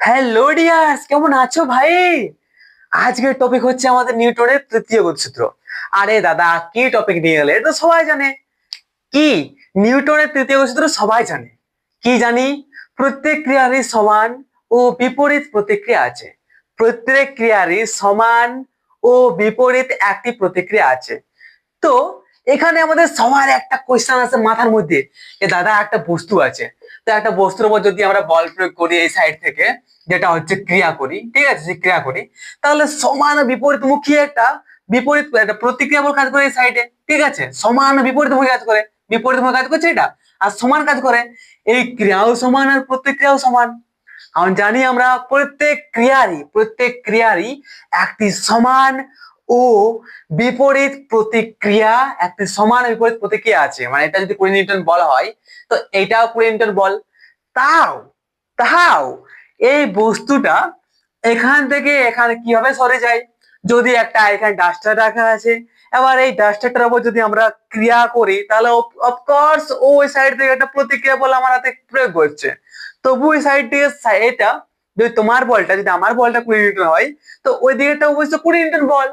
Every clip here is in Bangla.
হ্যালো ডিয়ার্স কেমন আছো ভাই? আজকের টপিক হচ্ছে আমাদের নিউটনের তৃতীয় গতিসূত্র আরে দাদা, কি টপিক নিয়ে গেলে এটা সবাই জানে। কি? নিউটনের তৃতীয় গতিসূত্র সবাই জানে। কি জানি? প্রত্যেক ক্রিয়ারই সমান ও বিপরীত প্রতিক্রিয়া আছে। প্রত্যেক ক্রিয়ারই সমান ও বিপরীত একটি প্রতিক্রিয়া আছে। তো, এখানে আমাদের সবার একটা কোয়েশ্চেন আছে মাথার মধ্যে। যে দাদা, একটা বস্তু আছে। তো একটা বস্তুর উপর যদি আমরা বল প্রয়োগ করি এই সাইড থেকে, যেটা হচ্ছে ক্রিয়া করি ঠিক আছে? যে ক্রিয়া করি তাহলে সমান বিপরীতমুখী একটা বিপরীত, একটা প্রতিক্রিয়া বল কাজ করে এই সাইডে ঠিক আছে? সমান বিপরীতমুখী কাজ করে। বিপরীতমুখী কাজ করছে এটা। আর সমান কাজ করে, এই ক্রিয়াও সমান আর প্রতিক্রিয়াও সমান। কারণ জানি আমরা প্রত্যেক ক্রিয়ারই প্রত্যেক ক্রিয়ারই একটি সমান ও বিপরীত প্রতিক্রিয়া, একটি সমান বিপরীত প্রতিক্রিয়া আছে। মানে এটা যদি কুড়ি নিউটন বল হয়, তো এইটাও কুড়ি নিউটন বল। তাও তাও এই বস্তুটা এখান থেকে এখানে কীভাবে সরে যায়? যদি একটা এখানে ডাস্টার রাখা আছে এবার এই ডাস্টারটার উপর যদি আমরা ক্রিয়া করি, তাহলে অফকোর্স ওই সাইড থেকে একটা প্রতিক্রিয়া বল আমার হাতে প্রয়োগ করছে। তবু ওই সাইড থেকে এটা যদি তোমার বলটা, যদি আমার বলটা কুড়ি নিউটন হয়, তো ওই দিকেটা অবশ্য কুড়ি নিউটন বল,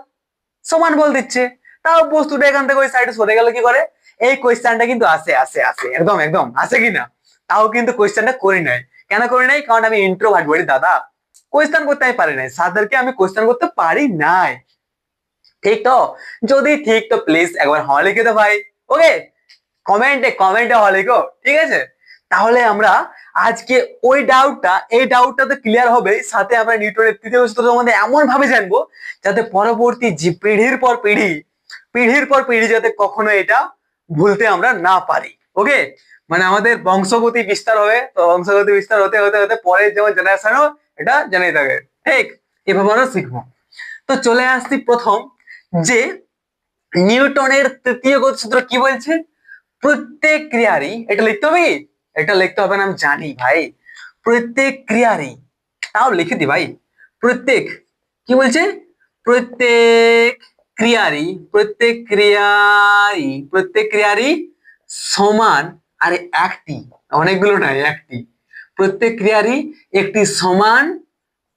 সমান বল দিচ্ছে। তাও বস্তুটা এখান থেকে ওই সাইডে সরে গেল কি করে? এই কোয়েশ্চেনটা কিন্তু আসে আসে আসে, একদম একদম, আসে কি না তাও কিন্তু কোয়েশ্চেনটা করি নাই। কেন করি নাই? কারণ আমি ইন্ট্রোভার্ট বলি, দাদা কোয়েশ্চেন করতে আমি পারি নাই। স্যারদেরকে আমি কোয়েশ্চেন করতে পারি নাই। ঠিক তো? যদি ঠিক, তো প্লিজ একবার হ লিখে দে ভাই। ওকে কমেন্টে কমেন্টে হ লিখো। ঠিক আছে? তাহলে আমরা আজকে ওই ডাউটটা এই ডাউটটা তো ক্লিয়ার হবে সাথে আমরা নিউটনের তৃতীয় সূত্র সম্বন্ধে এমন ভাবে জানব, যাতে পরবর্তী যে পিঢ়ির পর পিঢ়ি পিঢ়ির পর পিঢ়ি যাতে কখনো এটা ভুলতে আমরা না পারি। ওকে মানে আমাদের বংশগতি বিস্তার হবে, তো বংশগতি বিস্তার হতে হতে হতে পরের যেমন জেনারেশনও এটা জেনে থাকে ঠিক, এভাবে আমরা শিখব। তো চলে আসছি প্রথম, যে নিউটনের তৃতীয় গতিসূত্র কি বলছে? প্রত্যেক ক্রিয়ারই, এটা লিখতে হবে এটা লিখতে হবে না, আমি জানি ভাই। প্রত্যেক ক্রিয়ারই, তাও লিখে দি ভাই। প্রত্যেক, কি বলছে? প্রত্যেক ক্রিয়ারই প্রত্যেক ক্রিয়ারই প্রত্যেক ক্রিয়ারই সমান আর একটি, অনেকগুলো নাই, একটি। প্রত্যেক ক্রিয়ারই একটি সমান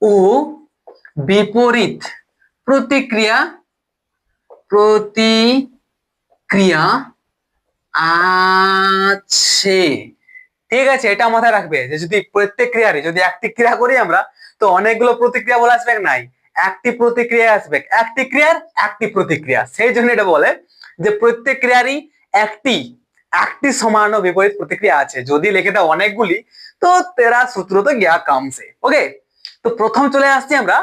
ও বিপরীত। প্রতিক্রিয়া প্রতিক্রিয়া আছে। ঠিক আছে, এটা মাথায় রাখবে যে যদি প্রত্যেক ক্রিয়ারই, যদি একটি ক্রিয়া করি আমরা, তো অনেকগুলো প্রতিক্রিয়া বলে আসবে নাই? একটি প্রতিক্রিয়া আসবে। একটি ক্রিয়ার একটি প্রতিক্রিয়া। সেই জন্য এটা বলে যে প্রত্যেক ক্রিয়ারই একটি। একটি সমান বিপরীত প্রতিক্রিয়া আছে। যদি লিখে দাও অনেকগুলি, তো তেরা সূত্র তো গিয়া কামছে। ওকে তো প্রথম চলে আসছি আমরা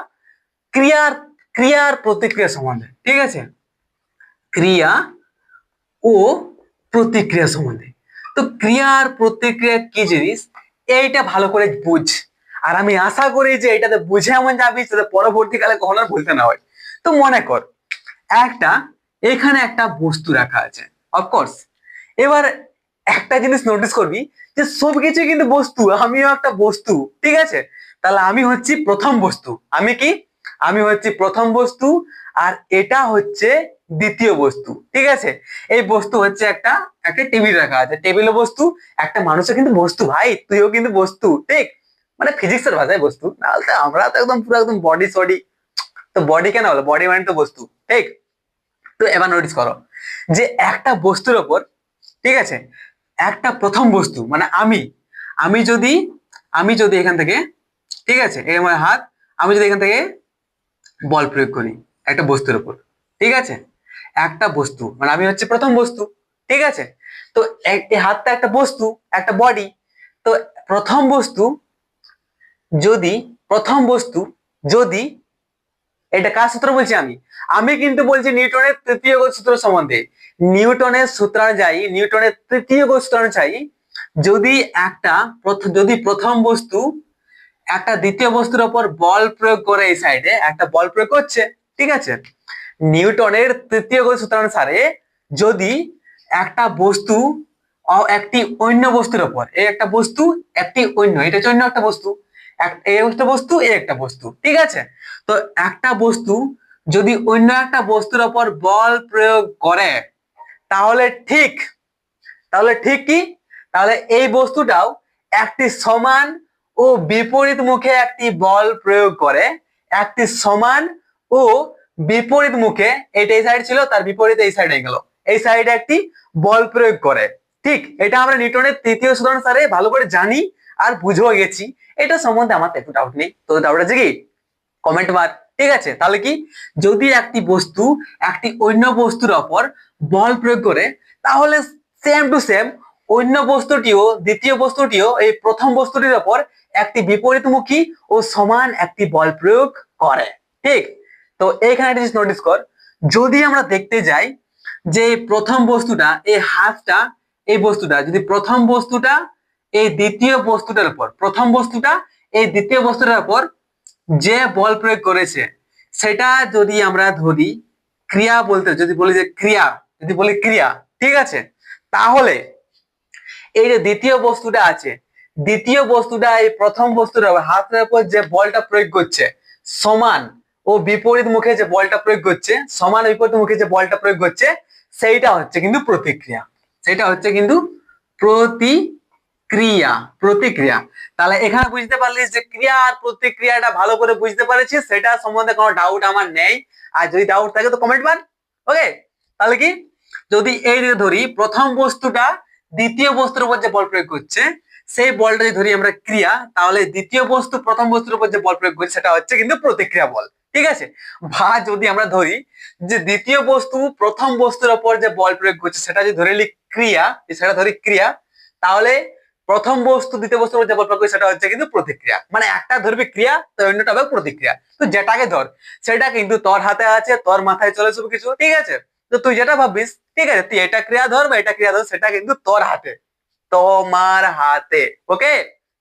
ক্রিয়ার ক্রিয়ার প্রতিক্রিয়া সম্বন্ধে। ঠিক আছে? ক্রিয়া ও প্রতিক্রিয়া সম্বন্ধে। তো ক্রিয়ার প্রতিক্রিয়া কি জিনিস? এইটা ভালো করে বুঝ। আর আমি আশা করি যে এটাতে বুঝে এমন যাবি যাতে পরবর্তীকালে কখনো ভুলতে না হয়। তো মনে কর, একটা, এখানে একটা বস্তু রাখা আছে। অফকোর্স এবার একটা জিনিস নোটিস করবি যে সবকিছু কিন্তু বস্তু, আমিও একটা বস্তু, ঠিক আছে? তাহলে আমি হচ্ছি প্রথম বস্তু। আমি কি? আমি হচ্ছি প্রথম বস্তু আর এটা হচ্ছে দ্বিতীয় বস্তু, ঠিক আছে? এই বস্তু হচ্ছে একটা একটা টেবিল রাখা আছে। টেবিলে বস্তু, একটা মানুষও কিন্তু বস্তু, ভাই, তুইও কিন্তু বস্তু, ঠিক? মানে ফিজিক্সের ভাষায় বস্তু। নাহলে আমরা তো একদম পুরো একদম বডি সডি তো বডি কেন হলো বডি মানে তো বস্তু, ঠিক? তো এবার নোটিস করো যে একটা বস্তুর ওপর ঠিক আছে? একটা প্রথম বস্তু মানে আমি আমি যদি আমি যদি এখান থেকে, ঠিক আছে, এই আমার হাত, আমি যদি এখান থেকে বল প্রয়োগ করি, একটা বস্তুর উপর, ঠিক আছে? একটা বস্তু মানে আমি হচ্ছে প্রথম বস্তু, ঠিক আছে? তো এই হাতটা একটা বস্তু, একটা বডি তো প্রথম বস্তু যদি, প্রথম বস্তু যদি এটা কার সূত্র বলছি আমি? আমি কিন্তু বলছি নিউটনের তৃতীয় গতি সূত্র সম্বন্ধে। নিউটনের সূত্রানুযায়ী নিউটনের তৃতীয় গতি সূত্র অনুযায়ী, যদি একটা যদি প্রথম বস্তু একটা দ্বিতীয় বস্তুর ওপর বল প্রয়োগ করে এই সাইডে একটা বল প্রয়োগ করছে, ঠিক আছে? নিউটনের তৃতীয় গতি সূত্র অনুসারে যদি একটা বস্তু একটি অন্য বস্তুর ওপর এই একটা বস্তু, একটি অন্য, এটা অন্য একটা বস্তু এই একটা বস্তু এই একটা বস্তু, ঠিক আছে? তো একটা বস্তু যদি অন্য একটা বস্তুর ওপর বল প্রয়োগ করে, তাহলে ঠিক তাহলে ঠিক কি? তাহলে এই বস্তুটাও একটি সমান ও বিপরীত মুখে একটি বল প্রয়োগ করে, একটি সমান ও বিপরীত মুখে, এটা এই সাইড ছিল, তার বিপরীতে এই সাইডে গেল। এই সাইডে একটি বল প্রয়োগ করে। ঠিক, এটা আমরা নিউটনের তৃতীয় সূত্র সারে ভালো করে জানি আর বুঝেও গেছি। এটা সম্বন্ধে আমার একটু ডাউট নেই। তো ডাউট আছে কি? কমেন্ট মার ঠিক আছে? তাহলে কি? যদি একটি বস্তু একটি অন্য বস্তুর ওপর বল প্রয়োগ করে, তাহলে সেম টু সেম অন্য বস্তুটিও, দ্বিতীয় বস্তুটিও, এই প্রথম বস্তুটির ওপর একটি বিপরীতমুখী ও সমান একটি বল প্রয়োগ করে। ঠিক? তো এইখানে একটা জিনিস নোটিস কর। যদি আমরা দেখতে যাই যে প্রথম বস্তুটা, এই হাতটা, এই বস্তুটা, যদি প্রথম বস্তুটা, এই দ্বিতীয় বস্তুটার উপর প্রথম বস্তুটা, এই দ্বিতীয় বস্তুটার উপর যে বল প্রয়োগ করেছে, সেটা যদি আমরা ধরি ক্রিয়া বলতে, যদি বলি যে ক্রিয়া, যদি বলি ক্রিয়া, ঠিক আছে? তাহলে এই যে দ্বিতীয় বস্তুটা আছে, দ্বিতীয় বস্তুটা, এই প্রথম বস্তুটা, হাতের উপর যে বলটা প্রয়োগ করছে, সমান ও বিপরীত মুখে যে বলটা প্রয়োগ করছে, সমান বিপরীত মুখে যে বলটা প্রয়োগ করছে, সেইটা হচ্ছে কিন্তু প্রতিক্রিয়া। সেটা হচ্ছে কিন্তু প্রতিক্রিয়া প্রতিক্রিয়া। তাহলে এখানে বুঝতে পারলি যে ক্রিয়া আর প্রতিক্রিয়াটা ভালো করে বুঝতে পারছিস, সেটা সম্বন্ধে কোনো ডাউট আমার নেই। আর যদি ডাউট থাকে তো কমেন্ট মান ওকে তাহলে কি? যদি এই ধরি, প্রথম বস্তুটা দ্বিতীয় বস্তুর উপর যে বল প্রয়োগ করছে, সেই বলটা যদি ধরি আমরা ক্রিয়া, তাহলে দ্বিতীয় বস্তু প্রথম বস্তুর উপর যে বল প্রয়োগ করছে, সেটা হচ্ছে কিন্তু প্রতিক্রিয়া বল। ঠিক আছে? বা যদি আমরা ধরি যে দ্বিতীয় বস্তু প্রথম বস্তুর উপর যে বল প্রয়োগ করছে, সেটা যদি ধরে ক্রিয়া, সেটা ধরি ক্রিয়া, তাহলে প্রথম বস্তু, দ্বিতীয় বস্তুর উপর যে বল করছে সেটা হচ্ছে কিন্তু প্রতিক্রিয়া। মানে একটা ধরবি ক্রিয়া তো অন্যটা হবে প্রতিক্রিয়া। তো যেটাকে ধর, সেটা কিন্তু তোর হাতে আছে, তোর মাথায় চলে সব কিছু, ঠিক আছে? তো তুই যেটা ভাবিস ঠিক আছে? তুই এটা ক্রিয়া ধর বা এটা ক্রিয়া ধর, সেটা কিন্তু তোর হাতে। তোমার হাতে, ওকে?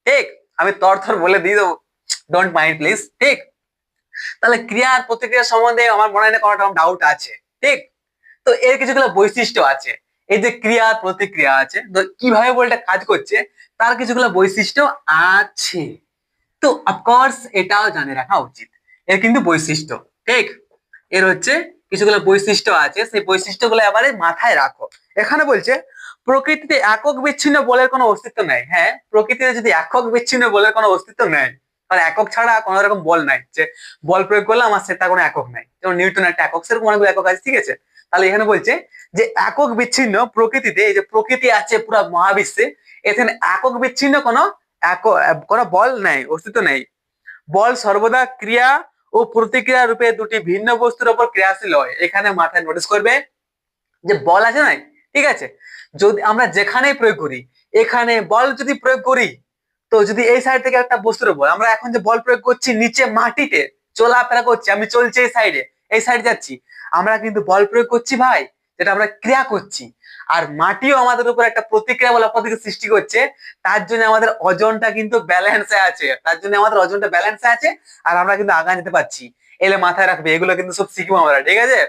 ঠিক? আমি তোর থর বলে দিয়ে দেবো। ডোন্ট মাইন্ড প্লিজ ঠিক? তাহলে ক্রিয়া আর প্রতিক্রিয়া সম্বন্ধে আমার মনে হয় না কোনো ডাউট আছে, ঠিক? তো এর কিছুগুলো বৈশিষ্ট্য আছে। এই যে ক্রিয়া, প্রতিক্রিয়া আছে কীভাবে বলটা কাজ করছে, তার কিছুগুলো বৈশিষ্ট্য আছে। তো অফকোর্স এটাও জানে রাখা উচিত। এর কিন্তু বৈশিষ্ট্য, ঠিক? এর হচ্ছে কিছুগুলো বৈশিষ্ট্য আছে, সেই বৈশিষ্ট্যগুলো এবারে মাথায় রাখো। এখানে বলছে, প্রকৃতিতে একক বিচ্ছিন্ন বলের কোনো অস্তিত্ব নেই। হ্যাঁ প্রকৃতিতে যদি একক বিচ্ছিন্ন বলের কোনো অস্তিত্ব নেই, তাহলে একক ছাড়া কোনো রকম বল নাই। যে বল প্রয়োগ করলে আমার সেটা কোনো একক নাই। যেমন নিউটন একটা একক, সেরকম অনেকগুলো একক আছে, ঠিক আছে? তাহলে এখানে বলছে যে একক বিচ্ছিন্ন প্রকৃতিতে, এই যে প্রকৃতি আছে পুরো মহাবিশ্বে, এখানে একক বিচ্ছিন্ন কোনো একক কোনো বল নেই, অস্তিত্ব নেই। বল সর্বদা ক্রিয়া ও প্রতিক্রিয়া রূপে দুটি ভিন্ন বস্তুর উপর ক্রিয়াশীল হয়। এখানে মাথায় নোটিস করবে যে বল আছে নাই? ঠিক আছে। যদি আমরা যেখানে প্রয়োগ করি, এখানে বল যদি প্রয়োগ করি, তো যদি এই সাইড থেকে একটা বস্তুর উপর, আমরা এখন যে বল প্রয়োগ করছি, নিচে মাটিতে, চলাফেরা করছি, আমি চলছি এই সাইডে এই সাইড যাচ্ছি আমরা কিন্তু বল প্রয়োগ করছি ভাই, যেটা আমরা ক্রিয়া করছি। আর মাটিও আমাদের উপর একটা প্রতিক্রিয়া বলে অপরদিকে সৃষ্টি করছে। তার জন্য আমাদের ওজনটা কিন্তু ব্যালেন্সে আছে। তার জন্য আমাদের ওজনটা ব্যালেন্সে আছে, আর আমরা কিন্তু আগা যেতে পারছি। এলে মাথায় রাখবে, এগুলো কিন্তু সব শিখব আমরা, ঠিক আছে?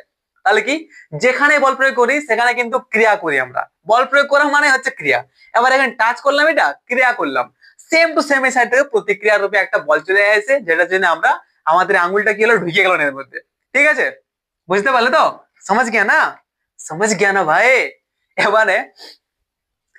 তাহলে কি? যেখানে বল প্রয়োগ করি, সেখানে কিন্তু ক্রিয়া করি আমরা। বল প্রয়োগ করা মানে হচ্ছে ক্রিয়া। এবার এখানে টাচ করলাম এটা, ক্রিয়া করলাম। সেম টু সেম এই সাইড থেকে প্রতিক্রিয়া রূপে একটা বল চলে আসে, যেটার জন্য আমরা, আমাদের আঙুলটা কি হলো, ঢুকে গেল এর মধ্যে। ঠিক আছে? বুঝতে পারলে তো? সমাজ গিয়া না? সমাজ গিয়া না ভাই। এবারে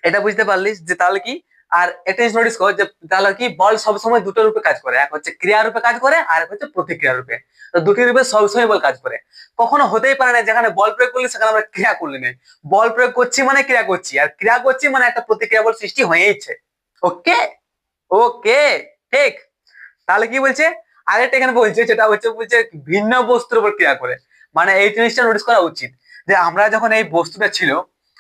এটা বুঝতে পারলি যে তাহলে কি? আর একটা জিনিস নোটিস কর যে তাহলে কি? বল সবসময় দুটো রূপে কাজ করে। এক হচ্ছে ক্রিয়া রূপে কাজ করে, আর এক হচ্ছে প্রতিক্রিয়া রূপে। তো দুটি রূপে সবসময় বল কাজ করে। কখনো হতেই পারে না যেখানে বল প্রয়োগ করলি, সেখানে আমরা ক্রিয়া করলি না। বল প্রয়োগ করছি মানে ক্রিয়া করছি, আর ক্রিয়া করছি মানে একটা প্রতিক্রিয়া বল সৃষ্টি হয়েইছে ওকে? ওকে, ঠিক। তাহলে কি বলছে? আরেকটা এখানে বলছে, যেটা হচ্ছে বলছে ভিন্ন বস্তুর উপর ক্রিয়া করে। মানে এই জিনিসটা নোটিস করা উচিত যে আমরা যখন এই বস্তুটা ছিল,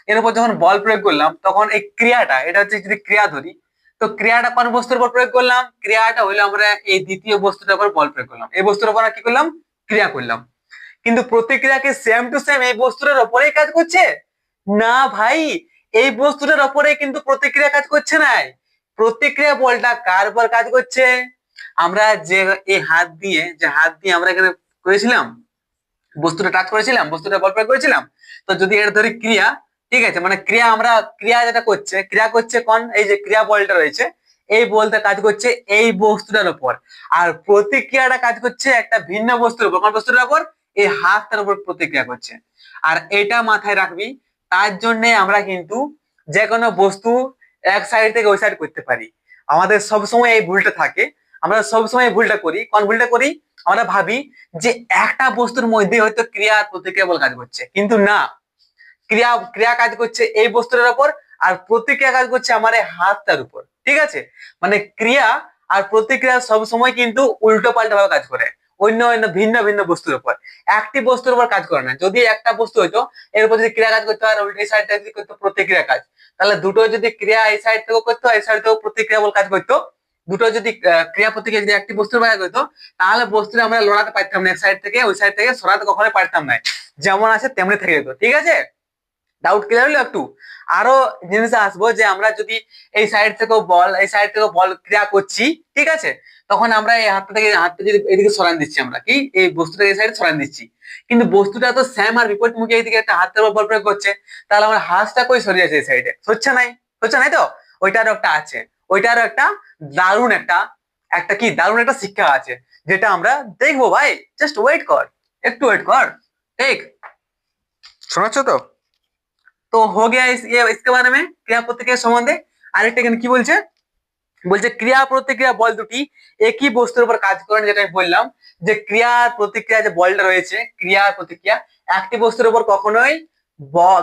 এর উপর যখন বল প্রয়োগ করলাম, তখন এই ক্রিয়াটা, এটা হচ্ছে যদি ক্রিয়া ধরি, তো ক্রিয়াটা কোন বস্তুর উপর প্রয়োগ করলাম? ক্রিয়াটা হইল আমরা এই দ্বিতীয় বস্তুটার উপর বল প্রয়োগ করলাম। এই বস্তুর উপর কি করলাম? ক্রিয়া করলাম। কিন্তু প্রতিক্রিয়া কি সেম টু সেম এই বস্তুটার উপরেই কাজ করছে? না ভাই, এই বস্তুটার উপরে কিন্তু প্রতিক্রিয়া কাজ করছে না। প্রতিক্রিয়া বলটা কার উপর কাজ করছে? আমরা যে এই হাত দিয়ে, যে হাত দিয়ে আমরা এখানে করেছিলাম বস্তুটা টাচ করেছিলাম, বস্তুটা বল প্রয়োগ করেছিলাম, তো যদি এটা ধরি ক্রিয়া, ঠিক আছে মানে ক্রিয়া আমরা, ক্রিয়া যেটা করছে, ক্রিয়া করছে কোন? এই যে ক্রিয়া বলটা রয়েছে, এই বলটা কাজ করছে এই বস্তুটার উপর। আর প্রতিক্রিয়াটা কাজ করছে একটা ভিন্ন বস্তুর উপর, কোন বস্তুটার উপর? এই হাতটার উপর প্রতিক্রিয়া করছে। আর এটা মাথায় রাখবি, তার জন্য আমরা কিন্তু যে কোনো বস্তু এক সাইড থেকে ওই সাইড করতে পারি। আমাদের সবসময় এই ভুলটা থাকে আমরা সবসময় ভুলটা করি। কোন ভুলটা করি? আমরা ভাবি যে একটা বস্তুর মধ্যে হয়তো ক্রিয়া প্রতিক্রিয়া কাজ করছে। কিন্তু না। ক্রিয়া ক্রিয়া কাজ করছে এই বস্তুটার উপর আর প্রতিক্রিয়া কাজ করছে আমার হাতটার উপর। ঠিক আছে? মানে ক্রিয়া আর প্রতিক্রিয়া সব সময় কিন্তু উল্টো পাল্টা ভাবে কাজ করে। অন্য অন্য, ভিন্ন ভিন্ন বস্তুর উপর। একটি বস্তুর উপর কাজ করে না। যদি একটা বস্তু হইতো, এর উপর যদি ক্রিয়া কাজ করতে হয় আর উল্টো সাইড থেকে যদি করতো প্রতিক্রিয়া কাজ। তাহলে দুটো যদি ক্রিয়া এই সাইড থেকেও করতো, এই সাইড থেকেও প্রতিক্রিয়া বল কাজ করতো। দুটো যদি ক্রিয়া প্রতিক্রিয়া যদি একটি বস্তুর বাইরে করতো তাহলে বস্তুটা আমরা লড়াতে পারতাম না, এক সাইড থেকে, ওই সাইড থেকে সরাতে কখনোই পারতাম না। যেমন আছে তেমনি থেকে যেত, ঠিক আছে? ডাউট ক্লিয়ার হলো একটু? আরও জিনিসে আসব যে আমরা যদি এই সাইড থেকেও বল, এই সাইড থেকেও বল ক্রিয়া করছি, ঠিক আছে? তখন আমরা এই হাতটা থেকে হাতটা যদি এদিকে সরান দিচ্ছি আমরা, কি? এই বস্তুটাকে এই সাইডে সরান দিচ্ছি। কিন্তু বস্তুটা তো স্যাম আর বিপরীতমুখী এইদিকে একটা হাতের উপর বল প্রয়োগ করছে, তাহলে আমার হাতটা কই সরে যাচ্ছে এই সাইডে হচ্ছে নাই? হচ্ছে নাই তো? ওইটারও একটা আছে। ওইটারও একটা দারুণ একটা একটা কি দারুণ একটা শিক্ষা আছে যেটা আমরা দেখব ভাই জাস্ট ওয়েট কর একটু ওয়েট কর ঠিক? শোনাচ্ছ তো? তো হো গিয়া ইয়ে, ইসকে বারে মে ক্রিয়া প্রতিক্রিয়া সম্বন্ধে আরেকটা এখানে কি বলছে? বলছে ক্রিয়া প্রতিক্রিয়া বল দুটি একই বস্তুর উপর কাজ করেন যেটা আমি বললাম যে ক্রিয়া প্রতিক্রিয়া যে বলটা রয়েছে ক্রিয়া প্রতিক্রিয়া একটি বস্তুর উপর কখনোই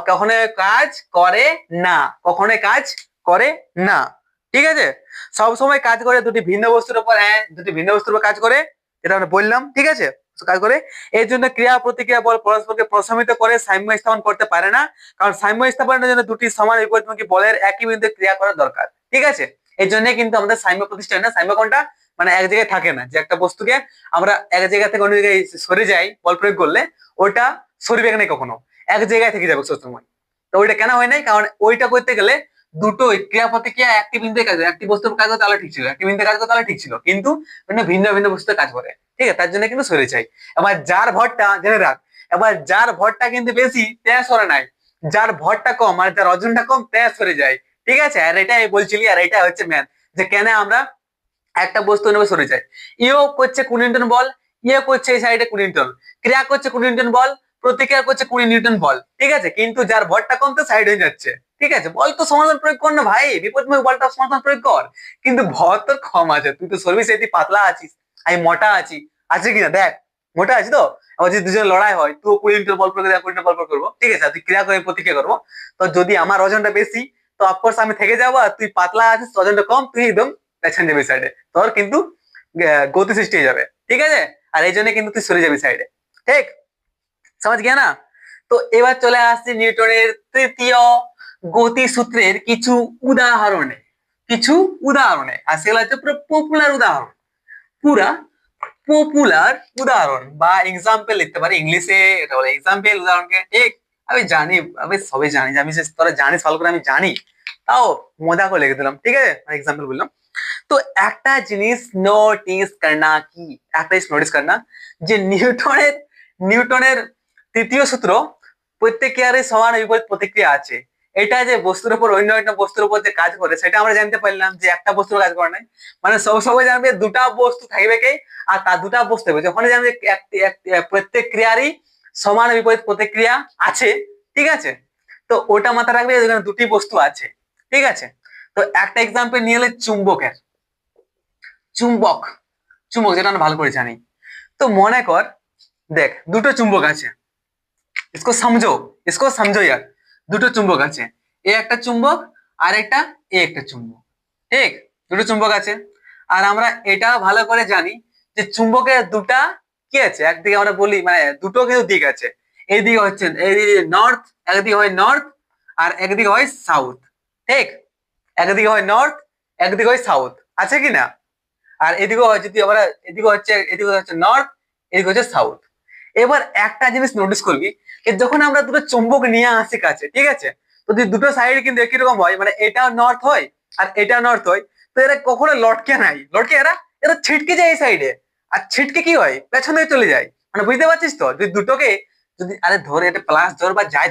কখনোই কাজ করে না কখনোই কাজ করে না। ঠিক আছে? সব সময় কাজ করে দুটি ভিন্ন বস্তুর উপর হ্যাঁ দুটি ভিন্ন বস্তুর উপর কাজ করে এটা আমরা বললাম, ঠিক আছে? কাজ করে। এর জন্য ক্রিয়া প্রতিক্রিয়া বল পরস্পরকে প্রশমিত করে সাম্য স্থাপন করতে পারে না, কারণ সাম্য স্থাপনের জন্য দুটি সমান বিপরীতমুখী বলের একই বিন্দুতে ক্রিয়া করা দরকার, ঠিক আছে? এই জন্য কিন্তু আমাদের সাম্য প্রতিষ্ঠা না, সাম্য কোনটা মানে এক জায়গায় থাকে না, যে একটা বস্তুকে আমরা এক জায়গা থেকে অন্য জায়গায় সরে যাই বল প্রয়োগ করলে, ওটা সরবে না কখনো, এক জায়গায় থেকে যাবে সবসময়। তো ওইটা কেন হয় নাই? কারণ ওইটা করতে গেলে দুটো ক্রিয়া প্রতিক্রিয়া একটি বিন্দুতে কাজ করে? একটি বস্তুর কাজ করে তাহলে ঠিক ছিল, একটি বিন্দুতে কাজ করে তাহলে ঠিক ছিল। কিন্তু মানে ভিন্ন ভিন্ন বস্তুতে কাজ করে। ঠিক আছে, তার জন্য কিন্তু সরে যায়। এবার যার ভরটা, জেনে রাখ, এবার যার ভরটা কিন্তু বেশি তে সরে নাই। যার ভরটা কম আর যার ওজনটা কম তে সরে যায়। ঠিক আছে? আর এটাই বলছিলি, আর এটা হচ্ছে ম্যান যে কেন আমরা একটা বস্তু নেবে সরে যাই? ইও করছে কুড়ি নিউটন বল ইয়ে করছে এই সাইডে কুড়ি নিউটন ক্রিয়া করছে কুনিন্টন বল প্রতিক্রিয়া করছে কুড়ি নিউটন বল। ঠিক আছে? কিন্তু যার ভরটা কম তো সাইড হয়ে যাচ্ছে। ঠিক আছে? বল তো সমাধান প্রয়োগ কর না ভাই। বিপদময় বলটা সমাধান প্রয়োগ কর। কিন্তু ভর তোর কম আছে। তুই তো সর্ভিস এটি পাতলা আছিস। আমি মোটা আছি। আছে কিনা? দেখ, মোটা আছি তো? আবার যদি দুজন লড়াই হয় তুই কুড়ি মিনিটের বল প্রয়োগ কুড়ি বল প্রয়োগ করব। ঠিক আছে? তুই ক্রিয়া করে প্রতিক্রিয়া করব। তো যদি আমার ওজনটা বেশি, তো অফকোর্স আমি থেকে যাব আর তুই পাতলা আছিস ওজনটা কম, তুই একদম পেছন যাবি সাইডে তোর কিন্তু গতি সৃষ্টি হয়ে যাবে। ঠিক আছে? আর এই জন্য কিন্তু তুই সরে যাবি সাইডে ঠিক? সমাজ গিয়া না তো এবার চলে আসছে নিউটনের তৃতীয় গতি সূত্রের কিছু উদাহরণে কিছু উদাহরণে আর সেগুলো হচ্ছে পুরো পপুলার উদাহরণ। পুরা পপুলার উদাহরণ। বা এক্সাম্পল লিখতে পারি, ইংলিশে এটা বলে এক্সাম্পল উদাহরণকে ঠিক আমি জানি, আমি সবাই জানি, আমি তোরা জানিস ভালো করে আমি জানি, তাও মজা করে লিখে দিলাম, ঠিক আছে? এক্সাম্পল বললাম। তো একটা জিনিস নোটিস করনা কি? একটা জিনিস নোটিস করনা যে নিউটনের নিউটনের তৃতীয় সূত্র, প্রত্যেক প্রত্যেকের সমান বিপরীত প্রতিক্রিয়া আছে। এটা যে বস্তুর উপর, অন্য একটা বস্তুর উপর যে কাজ করে, সেটা আমরা জানতে পারলাম যে একটা বস্তুর কাজ করে নাই। মানে সব সময় জানবে দুটা বস্তু থাকবে কে, আর তার দুটা বস্তু হবে যখন জানবে প্রত্যেক ক্রিয়ারই সমান বিপরীত প্রতিক্রিয়া আছে, ঠিক আছে? তো ওটা মাথায় রাখবে যে এখানে দুটি বস্তু আছে, ঠিক আছে? তো একটা এক্সাম্পল নিয়ে এলে চুম্বকের। চুম্বক চুম্বক, যেটা আমরা ভালো করে জানি। তো মনে কর, দেখ, দুটো চুম্বক আছে। इसको समझो इसको समझो यार দুটো চুম্বক আছে এ একটা চুম্বক আর একটা এ একটা চুম্বক ঠিক দুটো চুম্বক আছে আর আমরা এটা ভালো করে জানি যে চুম্বকের দুটা কি আছে একদিকে আমরা বলি মানে দুটো কিন্তু দিক আছে এইদিকে হচ্ছে এইদিকে নর্থ একদিকে হয় নর্থ আর একদিকে হয় সাউথ ঠিক একদিকে হয় নর্থ একদিকে হয় সাউথ আছে কি না আর এদিকে হয় যদি আমরা এদিকে হচ্ছে এদিকে হচ্ছে নর্থ এদিকে হচ্ছে সাউথ এবার একটা জিনিস নোটিস করবি যে যখন আমরা দুটো চুম্বক নিয়ে আসি কাছে, ঠিক আছে? তো দুটো সাইড কিন্তু একই রকম হয় মানে এটা নর্থ হয় আর এটা নর্থ হয়, তো এরা কখনো লটকে নাই। লটকে এরা এরা ছিটকে যায় এই সাইডে আর ছিটকে কি হয়? পেছনে চলে যায়। মানে বুঝতে পারছিস তো? যদি দুটোকে যদি, আরে ধরে এটা প্লাস ধর বা যাই